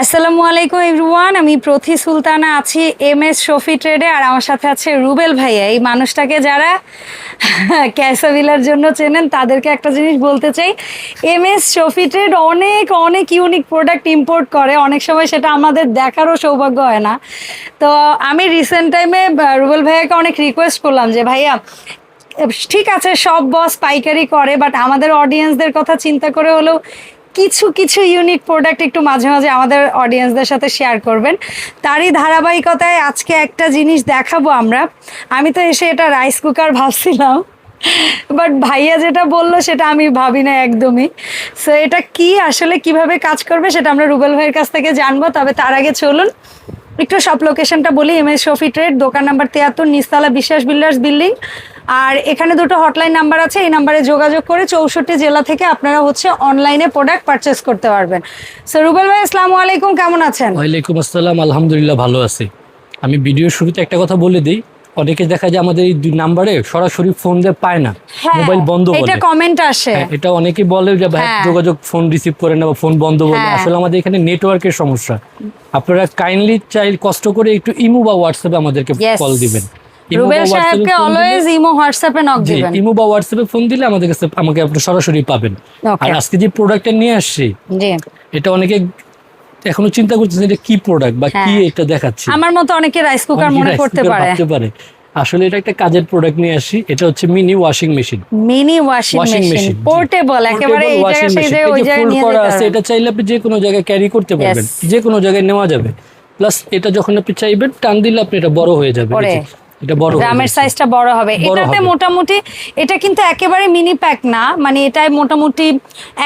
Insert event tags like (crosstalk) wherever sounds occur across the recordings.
আসসালামু আলাইকুম এভরিওয়ান, আমি প্রথি সুলতানা আছি এম এস শফি ট্রেডে আর আমার সাথে আছে রুবেল ভাইয়া। এই মানুষটাকে যারা ক্যাসাবিলার জন্য চেনেন, তাদেরকে একটা জিনিস বলতে চাই। এম এস শফি ট্রেড অনেক অনেক ইউনিক প্রোডাক্ট ইম্পোর্ট করে। অনেক সময় সেটা আমাদের দেখারও সৌভাগ্য হয় না। তো আমি রিসেন্ট টাইমে রুবেল ভাইয়াকে অনেক রিকোয়েস্ট করলাম যে, ভাইয়া, ঠিক আছে, সব বস পাইকারি করে বাট আমাদের অডিয়েন্সদের কথা চিন্তা করে হলেও কিছু কিছু ইউনিক প্রোডাক্ট একটু মাঝে মাঝে আমাদের অডিয়েন্সদের সাথে শেয়ার করবেন। তারই ধারাবাহিকতায় আজকে একটা জিনিস দেখাবো আমরা। আমি তো এসে এটা রাইস কুকার ভাবছিলাম। বাট ভাইয়া যেটা বলল সেটা আমি ভাবি না একদমই। সো এটা কি, আসলে কীভাবে কাজ করবে সেটা আমরা রুবেল ভাইয়ের কাছ থেকে জানব। তবে তার আগে চলুন, একটু সব লোকেশনটা বলি এম এস শফি ট্রেড দোকান নাম্বার তিয়াত্তর নিস্তালা বিশ্বাস বিল্ডার্স বিল্ডিং। আর এখানে দুটো হটলাইন নাম্বার আছে এই নাম্বারে যোগাযোগ করে চৌষট্টি জেলা থেকে আপনারা হচ্ছে অনলাইনে প্রোডাক্ট পারচেস করতে পারবেন। সো রুবেল ভাই আসসালামু আলাইকুম কেমন আছেন? ওয়ালাইকুম আসসালাম আলহামদুলিল্লাহ ভালো আছি। আমি ভিডিও শুরুতে একটা কথা বলে দিই অনেকে দেখা যায় আমাদের এই দুই নাম্বারে সরাসরি ফোন দিয়ে পায় না হ্যাঁ মোবাইল বন্ধ বলে। এটা কমেন্ট আসে। হ্যাঁ, এটা অনেকে বলে যে ভাই হ্যাঁ। যোগাযোগ ফোন রিসিভ করে না বা ফোন বন্ধ বলে। হ্যাঁ। আসলে আমাদের এখানে নেটওয়ার্কের সমস্যা। আপনারা কাইন্ডলি চাই কষ্ট করে একটু ইমো বা হোয়াটসঅ্যাপে আমাদেরকে কল দিবেন। রুবেল WhatsApp-এ সাহেবকে অলওয়েজ ইমো হোয়াটসঅ্যাপে নক দিবেন। ইমো বা হোয়াটসঅ্যাপে ফোন দিলে আমাদের কাছে আমাকে আপনি সরাসরি পাবেন। Okay. আর আজকে যে প্রোডাক্টটা নিয়ে আসছি এটা অনেকে এখনও চিন্তা এটা কি প্রোডাক্ট বা কি হ্যাঁ। এটা দেখাচ্ছে। আমার মতো অনেকে রাইস কুকার মনে করতে পারে। পারে। আসলে এটা একটা কাজের প্রোডাক্ট নিয়ে আসি এটা হচ্ছে mini washing machine mini washing machine portable একেবারে এই জায়গা সেই ওই জায়গায় নিয়ে যেতে আছে এটা চাইলে আপনি যে কোনো জায়গায় ক্যারি করতে পারবেন. যে কোনো জায়গায় নেওয়া যাবে। প্লাস এটা যখন আপনি চাইবেন টান দিলে আপনি এটা বড় হয়ে যাবে। এটা বড় গ্রামের সাইজটা বড় হবে। এটাতে মোটামুটি এটা কিন্তু একেবারে মিনি প্যাক না। মানে এটাই মোটামুটি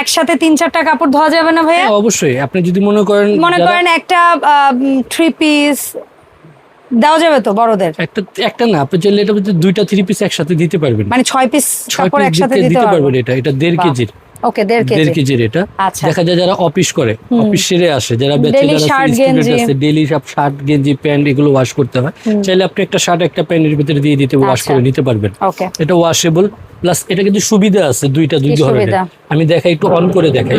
একসাথে তিন চারটা কাপড় ধোয়া যাবে না ভাইয়া? হ্যাঁ, অবশ্যই। আপনি যদি মনে করেন মনে করেন একটা থ্রি পিস দেওয়া যাবে তো বড়দের? একটা একটা না আপনি চাইলে এটা দুইটা থ্রি পিস একসাথে দিতে পারবেন। মানে ছয় পিস ছয় কাপড় একসাথে দিতে পারবেন এটা। এটা দেড় কেজির। ওকে দেড় দেড় কেজি কেজির এটা। আচ্ছা। দেখা যায় যারা অফিস করে অফিস সেরে আসে যারা ডেইলি সব শার্ট গেঞ্জি প্যান্ট এগুলো ওয়াশ করতে হয়। চাইলে আপনি একটা শার্ট একটা প্যান্টের ভিতরে দিয়ে দিতে ওয়াশ আচ্ছা। করে নিতে পারবেন। এটা ওয়াশেবল প্লাস এটা কিন্তু সুবিধা আছে দুইটা দুই ধরনের আমি দেখাই একটু অন করে দেখাই।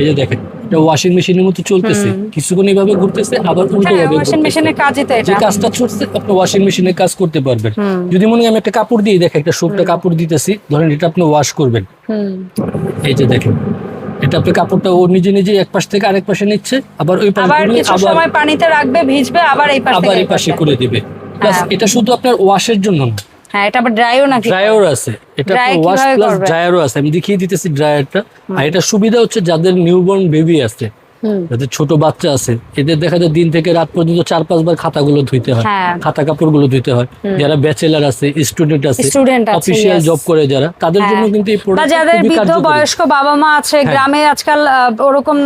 এই যে দেখেন। এটা ওয়াশিং মেশিনের মতো চলতেছে। কিছুক্ষণ এইভাবে ঘুরতেছে আবার উল্টো হ্যাঁ ভাবে ওয়াশিং মেশিনের কাজই তো যে এটা। কাজটা চলছে আপনি ওয়াশিং মেশিনে কাজ করতে পারবেন। যদি মনে আমি একটা কাপড় দিয়ে দেখেন একটা শুকনো কাপড় দিতেছি ধরেন এটা আপনি ওয়াশ করবেন। এই যে দেখেন এটা আপনি কাপড়টা ও নিজে নিজে এক পাশ থেকে আরেক পাশে নিচ্ছে আবার ওই পাশ আবার কিছু সময় পানিতে রাখবে ভিজবে আবার এই পাশ আবার এই পাশে করে দিবে। প্লাস হ্যাঁ। এটা শুধু আপনার ওয়াশের জন্য না হ্যাঁ এটা আবার ড্রাইও নাকি ড্রায়ার আছে। এটা ওয়াশ প্লাস? ড্রায়ারও আছে। আমি দেখিয়ে দিতেছি ড্রায়ারটা আর এটা সুবিধা হচ্ছে যাদের নিউবর্ন বেবি আছে যাদের ছোট বাচ্চা আছে এদের দেখা যায় দিন থেকে রাত পর্যন্ত চার পাঁচবার খাতাগুলো ধুইতে হয়। খাতা কাপড়গুলো ধুইতে হয়। যারা ব্যাচেলার আছে স্টুডেন্ট আছে অফিসিয়াল জব করে যারা তাদের জন্য হ্যাঁ। কিন্তু এই প্রোডাক্ট যাদের বৃদ্ধ বয়স্ক বাবা মা আছে হ্যাঁ। গ্রামে আজকাল ওরকম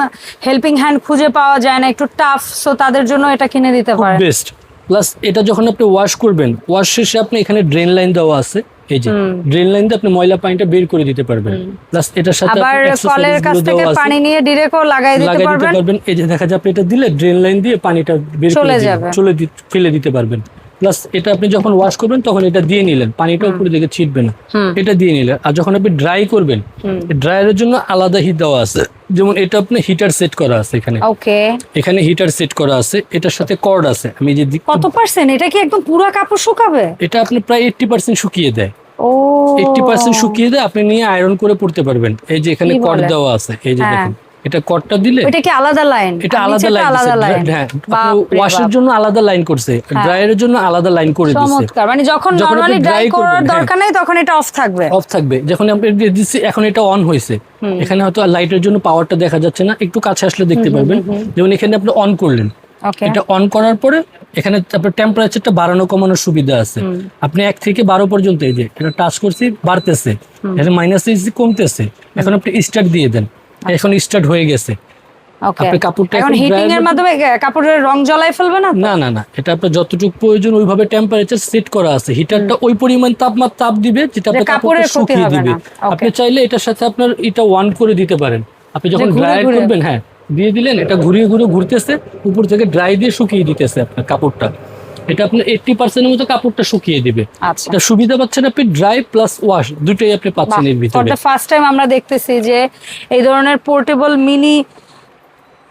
হেল্পিং হ্যান্ড খুঁজে পাওয়া যায় না। একটু টাফ সো তাদের জন্য এটা কিনে দিতে পারেন। বেস্ট প্লাস এটা যখন আপনি ওয়াশ করবেন ওয়াশ শেষে আপনি এখানে ড্রেন লাইন দেওয়া আছে। এই যে ড্রেন লাইন দিয়ে আপনি ময়লা পানিটা বের করে দিতে পারবেন। প্লাস এটার সাথে আবার কলের কাছ থেকে পানি নিয়ে লাগাই দিতে পারবেন। এই যে দেখা যায় আপনি এটা দিলে ড্রেন লাইন দিয়ে পানিটা বের করে চলে যাবে। চলে ফেলে দিতে পারবেন। প্লাস এটা আপনি যখন ওয়াশ করবেন তখন এটা দিয়ে নিলেন। পানিটা উপরে দিকে ছিটবে না। এটা দিয়ে নিলেন। আর যখন আপনি ড্রাই করবেন ড্রায়ারের জন্য আলাদা হিট দেওয়া আছে। যেমন এটা আপনি হিটার সেট করা আছে এখানে। ওকে এখানে হিটার সেট করা আছে। এটার সাথে কর্ড আছে। আমি যে কত পার্সেন্ট এটা কি একদম পুরো কাপড় শুকাবে? এটা আপনি প্রায় এইটটি পার্সেন্ট শুকিয়ে দেয়। ও। এইটটি পার্সেন্ট শুকিয়ে দেয় আপনি নিয়ে আয়রন করে পড়তে পারবেন। এই যে এখানে কর্ড দেওয়া আছে। এই যে হ্যাঁ। দেখেন এটা কর্ডটা দিলে? এটা কি আলাদা লাইন এটা আলাদা লাইন আলাদা লাইন হ্যাঁ ওয়াশের জন্য আলাদা লাইন করছে ড্রায়ারের জন্য আলাদা লাইন করে দিচ্ছে চমৎকার। মানে যখন নরমালি ড্রাই করার হ্যাঁ। দরকার নেই তখন এটা অফ থাকবে। অফ থাকবে। যখন আপনি দিচ্ছি এখন এটা অন হয়েছে। এখানে হয়তো লাইটের জন্য পাওয়ারটা দেখা যাচ্ছে না। একটু কাছে আসলে দেখতে পারবেন। যেমন এখানে আপনি অন করলেন। এটা অন করার পরে এখানে আপনার টেম্পারেচারটা বাড়ানো কমানোর সুবিধা আছে। আপনি এক থেকে বারো পর্যন্ত এই যে এটা টাচ করছি বাড়তেছে। এটা মাইনাস কমতেছে। এখন আপনি স্টার্ট দিয়ে দেন। এখন স্টার্ট হয়ে গেছে। আপনি কাপড়টা এখন এখন হিটিং এর মাধ্যমে কাপড়ের রং জ্বলাই ফেলবে না না না না। এটা আপনার যতটুকু প্রয়োজন ওইভাবে টেম্পারেচার সেট করা আছে। হিটারটা ওই পরিমাণ তাপমাত্রা তাপ দিবে যেটা আপনার শুকিয়ে দিবে। আপনি চাইলে এটার সাথে আপনার এটা ওয়ান করে দিতে পারেন। আপনি যখন করবেন হ্যাঁ দিয়ে দিলেন এটা ঘুরিয়ে ঘুরে ঘুরতেছে উপর থেকে ড্রাই দিয়ে শুকিয়ে দিতেছে আপনার কাপড়টা। এটা আপনার এইটটি পার্সেন্টের মতো কাপড়টা শুকিয়ে দিবে। আচ্ছা। এটা সুবিধা পাচ্ছেন আপনি ড্রাই প্লাস ওয়াশ দুটোই আপনি পাচ্ছেন এর ভিতরে। ফার্স্ট টাইম আমরা দেখতেছি যে এই ধরনের পোর্টেবল মিনি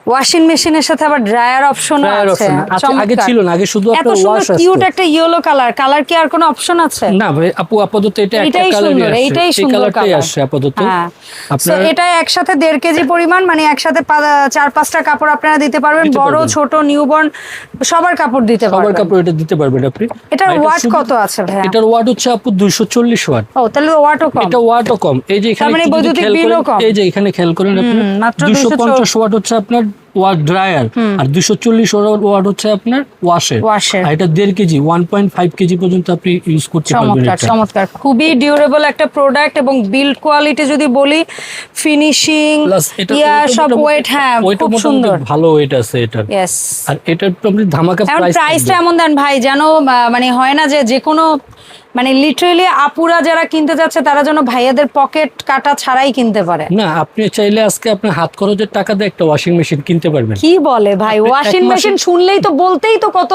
ওয়াশিং মেশিনের সাথে আবার ড্রায়ার অপশন আছে। আচ্ছা আগে ছিল না আগে শুধু আপনার ওয়াশ সুন্দর কিউট একটা ইয়েলো কালার কালার কি আর কোনো অপশন আছে? না ভাই আপু আপাতত এটা একটা এটাই কালারই এইটাই এই সুন্দর কালারটাই। আসছে আপাতত। হ্যাঁ। আপনার এটা একসাথে দেড় কেজি পরিমাণ মানে একসাথে চার পাঁচটা কাপড় আপনারা দিতে পারবেন। বড়। ছোট নিউবর্ন সবার কাপড় দিতে পারবেন। সবার কাপড় এটা দিতে পারবেন আপনি। এটার ওয়াট কত আছে ভাইয়া? এটার ওয়াট হচ্ছে আপু দুইশো চল্লিশ ওয়াট ও তাহলে ওয়াটও কম। এটা ওয়াটও কম। এই যে এখানে মানে বৈদ্যুতিক বিলও কম। এই যে এখানে খেয়াল করেন আপনি হুম, মাত্র দুইশো 240 পঞ্চাশ ওয়াট হচ্ছে আপনার ওয়াট ড্রায়ার। আর দুইশো চল্লিশ ওয়াট হচ্ছে আপনার ওয়াশের। আর এটা দেড় kg one point five kg পর্যন্ত আপনি ইউজ করতে পারবেন চমৎকার খুবই ডিউরেবল একটা প্রোডাক্ট এবং বিল্ড কোয়ালিটি যদি বলি ফিনিশিং ইয়া সব ওয়েট হ্যাঁ খুব সুন্দর। ভালো ওয়েট আছে ইয়েস আর এটার ধামাকা প্রাইস প্রাইসটা এমন দেন ভাই যেন মানে হয় না যে যে কোনো মানে লিটারেলি আপুরা যারা কিনতে যাচ্ছে তারা যেন ভাইয়াদের পকেট কাটা ছাড়াই কিনতে পারে। না আপনি চাইলে আজকে আপনার হাত খরচের টাকা দিয়ে একটা ওয়াশিং মেশিন কিনতে পারবেন। কি বলে ভাই? ওয়াশিং মেশিন শুনলেই তো বলতেই তো কত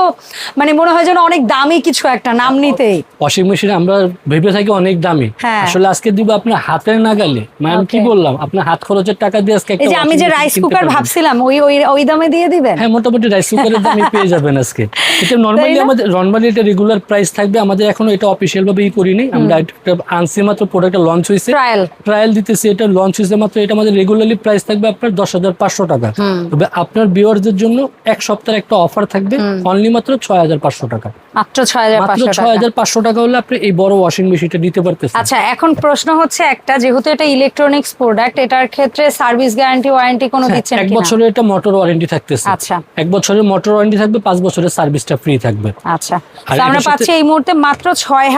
মানে মনে হয় যেন অনেক দামি কিছু একটা নাম নিতেই। ওয়াশিং মেশিন আমরা ভেবে থাকি অনেক দামি। হ্যাঁ। আসলে আজকে দিব আপনার হাতের নাগালে মানে আমি কি বললাম? আপনার হাত খরচের টাকা দিয়ে আজকে এই যে আমি যে রাইস কুকার ভাবছিলাম ওই ওই ওই দামে দিয়ে দিবেন? হ্যাঁ মোটামুটি রাইস কুকারের দামই পেয়ে যাবেন আজকে। এটা (laughs) নর্মালি? আমাদের নর্মালি এটা রেগুলার প্রাইস থাকবে আমাদের এখনও এটা ভাবে ই করিনি। আমরা একটা আনছি মাত্র প্রোডাক্টটা লঞ্চ হয়েছে। ট্রায়াল ট্রায়াল দিতেছি এটা লঞ্চ হয়েছে মাত্র এটা আমাদের রেগুলারলি প্রাইস থাকবে আপনার দশ হাজার পাঁচশো টাকা। তবে আপনার ভিউয়ারদের জন্য এক সপ্তাহের একটা অফার থাকবে অনলি মাত্র ছয় হাজার পাঁচশো টাকা। মাত্র ছয় হাজার পাঁচশো টাকা। হলে আপনি এই বড় ওয়াশিং মেশিনটা নিতে পারতেছেন। আচ্ছা এখন প্রশ্ন হচ্ছে একটা যেহেতু এটা ইলেকট্রনিক্স প্রোডাক্ট এটার ক্ষেত্রে সার্ভিস গ্যারান্টি ওয়ারেন্টি কোনো হ্যাঁ, দিচ্ছেন এক বছরের এটা মোটর ওয়ারেন্টি থাকতেছে। আচ্ছা। এক বছরের মোটর ওয়ারেন্টি থাকবে পাঁচ বছরের সার্ভিসটা ফ্রি থাকবে। আচ্ছা। আমরা পাচ্ছি এই মুহূর্তে মাত্র ছয়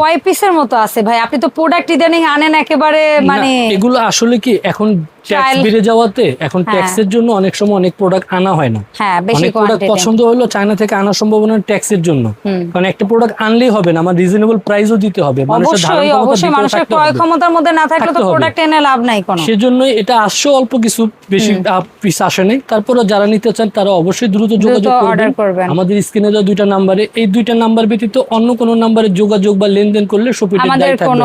কয় পিসের মতো আছে ভাই? আপনি তো প্রোডাক্ট ইদানিং আনেন একেবারে মানে এগুলো আসলে কি এখন ট্যাক্স বেড়ে যাওয়াতে এখন। ট্যাক্সের জন্য অনেক সময় অনেক প্রোডাক্ট আনা হয় না। হ্যাঁ অনেক প্রোডাক্ট পছন্দ হলো চায়না থেকে আনার সম্ভাবনা ট্যাক্সের জন্য। কারণ একটা প্রোডাক্ট আনলেই হবে না আমার রিজনেবল প্রাইসও দিতে হবে মানুষের মানুষের ক্রয় ক্ষমতার মধ্যে না থাকলে তো প্রোডাক্ট এনে লাভ নাই কোনো। সেজন্যই এটা আসছে অল্প কিছু বেশি পিস আসে নাই। তারপরে যারা নিতে চান তারা অবশ্যই দ্রুত যোগাযোগ করবেন। আমাদের স্ক্রিনে দেওয়া দুইটা নাম্বারে এই দুইটা নাম্বার ব্যতীত অন্য কোনো নাম্বারে যোগাযোগ বা লেনদেন করলে শপিংয়ের দায় থাকবে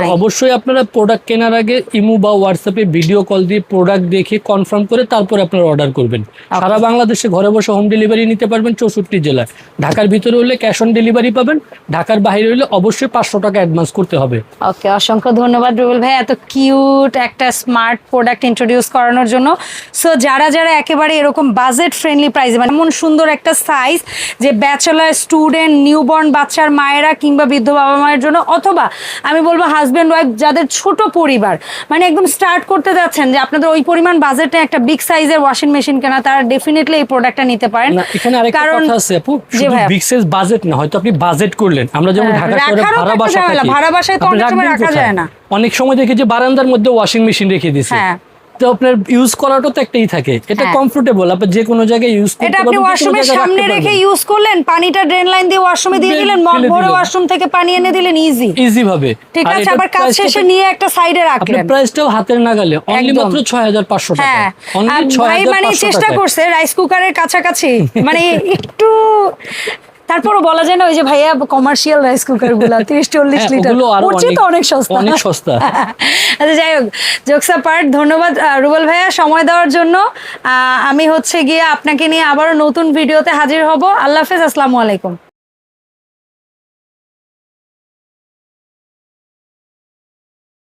না। অবশ্যই আপনারা প্রোডাক্ট কেনার আগে ইমো বা হোয়াটসঅ্যাপে ভিডিও কল দিয়ে প্রোডাক্ট দেখে কনফার্ম করে তারপর আপনারা অর্ডার করবেন। সারা বাংলাদেশে ঘরে বসে হোম ডেলিভারি নিতে পারবেন চৌষট্টি জেলায়। ঢাকার ভিতরে হলে ক্যাশ অন ডেলিভারি পাবেন ঢাকার বাইরে হলে অবশ্যই পাঁচশো টাকা অ্যাডভান্স করতে হবে। ওকে অসংখ্য ধন্যবাদ রুবেল ভাই এত কিউট একটা স্মার্ট প্রোডাক্ট ইন্ট্রোডিউস করানোর জন্য। সো যারা যারা একেবারে এরকম বাজেট ফ্রেন্ডলি প্রাইসে মানে এমন সুন্দর একটা সাইজ যে ব্যাচেলার স্টুডেন্ট নিউবর্ন বাচ্চার মায়েরা কিংবা বৃদ্ধ বাবা মায়ের জন্য অথবা আমি বলব হাজব্যান্ড ওয়াইফ যাদের ছোট পরিবার মানে একদম স্টার্ট করতে যাচ্ছেন যে আপনাদের ওই পরিমাণ বাজেটে একটা বিগ সাইজের ওয়াশিং মেশিন কেনা তারা ডেফিনেটলি এই প্রোডাক্টটা নিতে পারেন। এখানে আরেকটা কথা আছে আপু বিগ সাইজ বাজেট না হয়তো আপনি বাজেট করলেন। আমরা যেমন হ্যাঁ, ঢাকা শহরে ভাড়া বাসা থাকি। ভাড়া বাসায় তো অনেক সময় রাখা যায় না। অনেক সময় দেখি যে বারান্দার মধ্যে ওয়াশিং মেশিন রেখে দিয়েছে হ্যাঁ। তো আপনার ইউজ করাটা তো একটাই থাকে। এটা হ্যাঁ। কমফোর্টেবল আপনি যে কোনো জায়গায় ইউজ করতে এটা আপনি ওয়াশরুমের সামনে রেখে ইউজ করলেন পানিটা ড্রেন লাইন দিয়ে ওয়াশরুমে দিয়ে দিলেন মগ। ভরে ওয়াশরুম থেকে পানি এনে দিলেন ইজি ইজি ভাবে। ঠিক আছে আবার কাজ শেষে নিয়ে একটা সাইডে রাখলেন। প্রাইসটাও হাতের নাগালে অনলি মাত্র ছয় হাজার পাঁচশো টাকা। হ্যাঁ। অনলি ছয় ভাই হাজার মানে চেষ্টা করছে রাইস কুকারের কাছাকাছি। মানে (laughs) একটু তারপরও বলা যায় না ওই যে ভাইয়া কমার্শিয়াল রাইস কুকারগুলা তিরিশ চল্লিশ লিটার ওর তো অনেক- সস্তা। অনেক সস্তা। (laughs) আচ্ছা যাই হোক জোকসা পার্ট ধন্যবাদ রুবেল ভাইয়া সময় দেওয়ার জন্য। আহ, আমি হচ্ছে গিয়ে আপনাকে নিয়ে আবারও নতুন ভিডিওতে হাজির হব। আল্লাহ হাফেজ আসসালামু আলাইকুম।